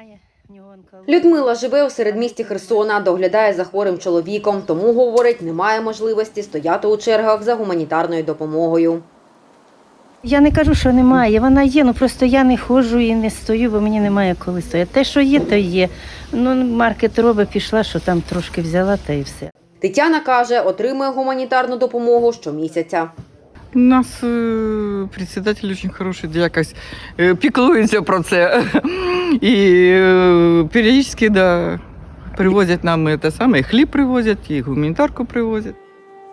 немає. В нього онкологія. Людмила живе у середмісті Херсона, доглядає за хворим чоловіком, тому говорить, немає можливості стояти у чергах за гуманітарною допомогою. Я не кажу, що немає. Вона є, ну просто я не ходжу і не стою, бо мені немає коли стояти. Те, що є, то є. Ну, маркет робить, пішла, що там трошки взяла, та і все. Тетяна каже, отримує гуманітарну допомогу щомісяця. У нас е, председатель очень хороший, якось е, піклується про це. І е, періодично, да, привозять нам те саме, і хліб привозять, і гуманітарку привозять.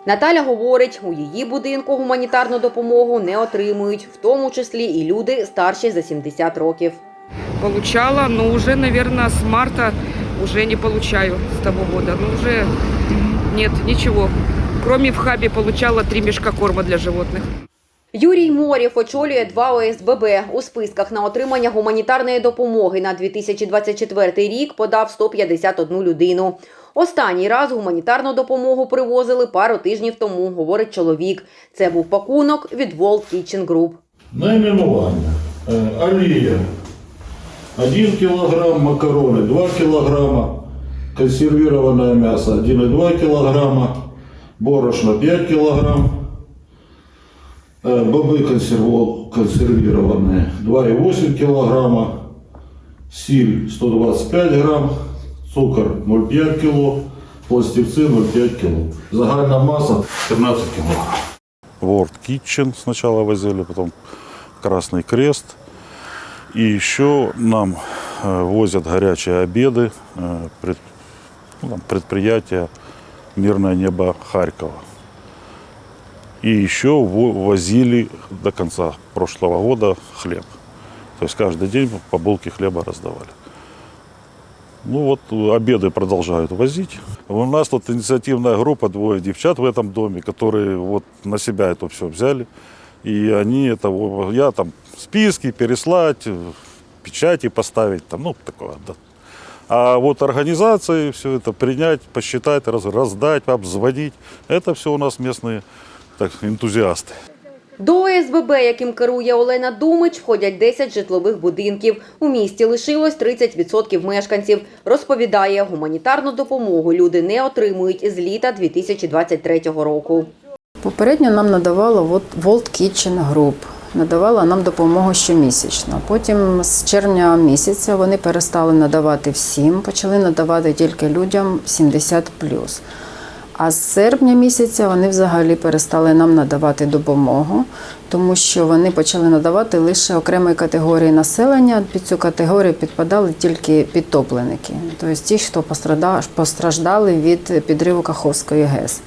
Наталя говорить, у її будинку гуманітарну допомогу не отримують, в тому числі і люди старші за 70 років. Получала, но уже, наверное, с марта уже не получаю с того года. Ну, уже нет, ничего. Кроме в хабе получала три мешка корма для животных. Юрій Морєв очолює два ОСББ. У списках на отримання гуманітарної допомоги на 2024 рік подав 151 людину. Останній раз гуманітарну допомогу привозили пару тижнів тому, говорить чоловік. Це був пакунок від World Kitchen Group. Найменування. Е, Олія. 1 кг макарони, 2 кг консервированное мясо 1,2 кг, борошно 5 кг, э, бобы консерво- консервированные 2,8 кг, сіль 125 грам, цукор 0,5 кг, пластівці 0,5 кг. Загальна маса 13 кг. World Kitchen сначала возили, потом Красный Крест. И еще нам э, возят горячие обеды э, пред- ну, там, предприятия «Мирное небо» Харькова. И еще во- возили до конца прошлого года хлеб. То есть каждый день по булке хлеба раздавали. Ну вот э, обеды продолжают возить. У нас тут инициативная группа, двое девчат в этом доме, которые вот на себя это все взяли. И они это, я там списки переслать, э, печати поставить, там, ну, такое, да. А вот организации все это принять, посчитать, раз- раздать, обзвонить, это все у нас местные так, энтузиасты. До ОСББ, яким керує Олена Думич, входять 10 житлових будинків. У місті лишилось 30% мешканців. Розповідає, гуманітарну допомогу люди не отримують з літа 2023 року. Попередньо нам надавала от World Kitchen Group. Надавала нам допомогу щомісячно. Потім з червня місяця вони перестали надавати всім, почали надавати тільки людям 70 А з серпня місяця вони взагалі перестали нам надавати допомогу, тому що вони почали надавати лише окремої категорії населення. Під цю категорію підпадали тільки підтопленики, тобто ті, хто постраждали від підриву Каховської ГЕС.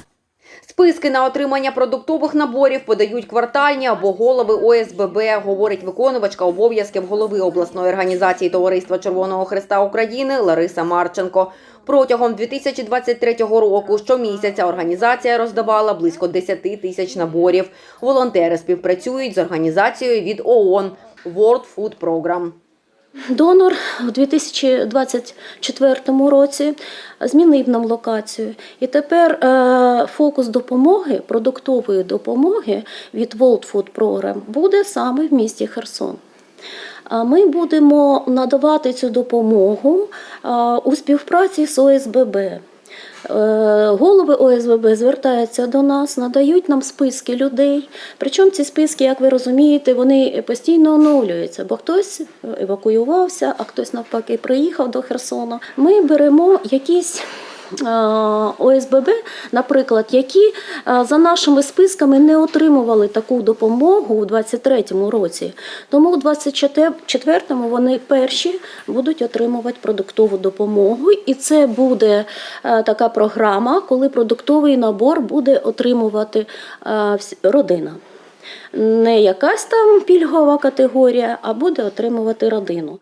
Списки на отримання продуктових наборів подають квартальні або голови ОСББ, говорить виконувачка обов'язків голови обласної організації Товариства Червоного Христа України Лариса Марченко. Протягом 2023 року щомісяця організація роздавала близько 10 тисяч наборів. Волонтери співпрацюють з організацією від ООН World Food Program. Донор у 2024 році змінив нам локацію. І тепер е, фокус допомоги, продуктової допомоги від World Food Program буде саме в місті Херсон. Ми будемо надавати цю допомогу е, у співпраці з ОСББ. Е, Голови ОСББ звертаються до нас, надають нам списки людей. Причому ці списки, як ви розумієте, вони постійно оновлюються, бо хтось евакуювався, а хтось навпаки приїхав до Херсона. Ми беремо якісь. Е, ОСББ, наприклад, які е, за нашими списками не отримували таку допомогу у 2023 році. Тому у 2024 вони перші будуть отримувати продуктову допомогу, і це буде е, така програма, коли продуктовий набор буде отримувати родина. Не якась там пільгова категорія, а буде отримувати родину.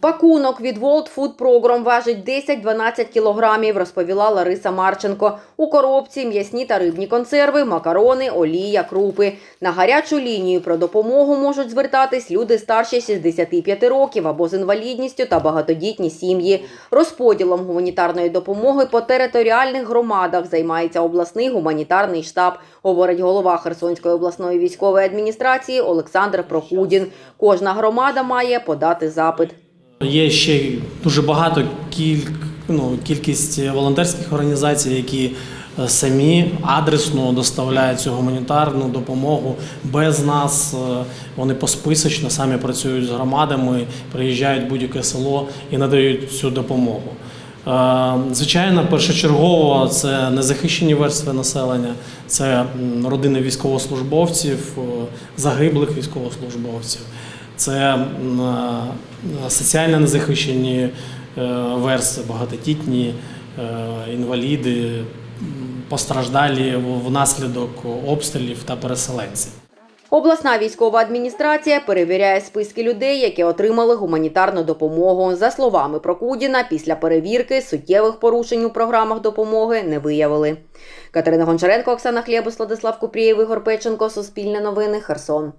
Пакунок від World Food Program важить 10-12 кілограмів, розповіла Лариса Марченко. У коробці м'ясні та рибні консерви, макарони, олія, крупи. На гарячу лінію про допомогу можуть звертатись люди старші 65 років або з інвалідністю та багатодітні сім'ї. Розподілом гуманітарної допомоги по територіальних громадах займається обласний гуманітарний штаб, говорить голова Херсонської обласної військової адміністрації Олександр Прокудін. Кожна громада має подати запит. Є ще дуже багато кіль, ну, кількість волонтерських організацій, які е, самі адресно доставляють цю гуманітарну допомогу без нас. Е, Вони посписочно самі працюють з громадами, приїжджають в будь-яке село і надають цю допомогу. Е, Звичайно, першочергово це незахищені верстви населення, це родини військовослужбовців, загиблих військовослужбовців, це соціально незахищені е, багатодітні, е, інваліди, постраждалі внаслідок обстрілів та переселенці. Обласна військова адміністрація перевіряє списки людей, які отримали гуманітарну допомогу. За словами Прокудіна, після перевірки суттєвих порушень у програмах допомоги не виявили. Катерина Гончаренко, Оксана Хлєбус, Владислав Купрієв, Ігор Печенко, Суспільне новини, Херсон.